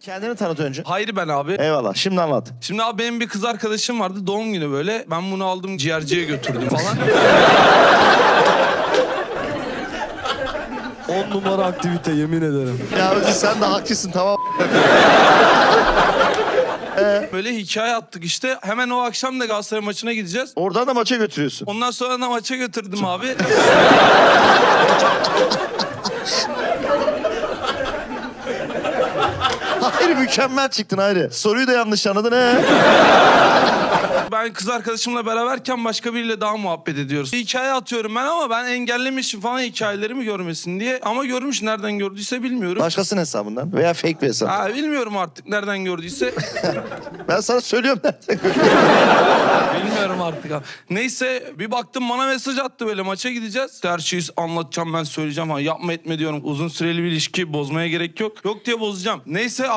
Kendini tanıt önce. Hayır ben abi. Eyvallah. Şimdi anlat. Şimdi abi benim bir kız arkadaşım vardı doğum günü böyle. Ben bunu aldım ciğerciye götürdüm falan. 10 numara aktivite yemin ederim. Ya sen de haklısın tamam. Böyle hikaye attık işte. Hemen o akşam da Galatasaray maçına gideceğiz. Oradan da maça götürüyorsun. Ondan sonra da maça götürdüm abi. Hayır mükemmel çıktın Hayri. Soruyu da yanlış anladın he. Ben kız arkadaşımla beraberken başka biriyle daha muhabbet ediyoruz. Hikaye atıyorum ben ama ben engellemişim falan hikayelerimi görmesin diye. Ama görmüş nereden gördüyse bilmiyorum. Başkasının hesabından veya fake bir hesap. Ha, bilmiyorum artık nereden gördüyse. Ben sana söylüyorum nereden bilmiyorum artık abi. Neyse bir baktım bana mesaj attı böyle maça gideceğiz. Her şeyi anlatacağım ben söyleyeceğim. Ha, yapma etme diyorum. Uzun süreli bir ilişki bozmaya gerek yok. Yok diye bozacağım. Neyse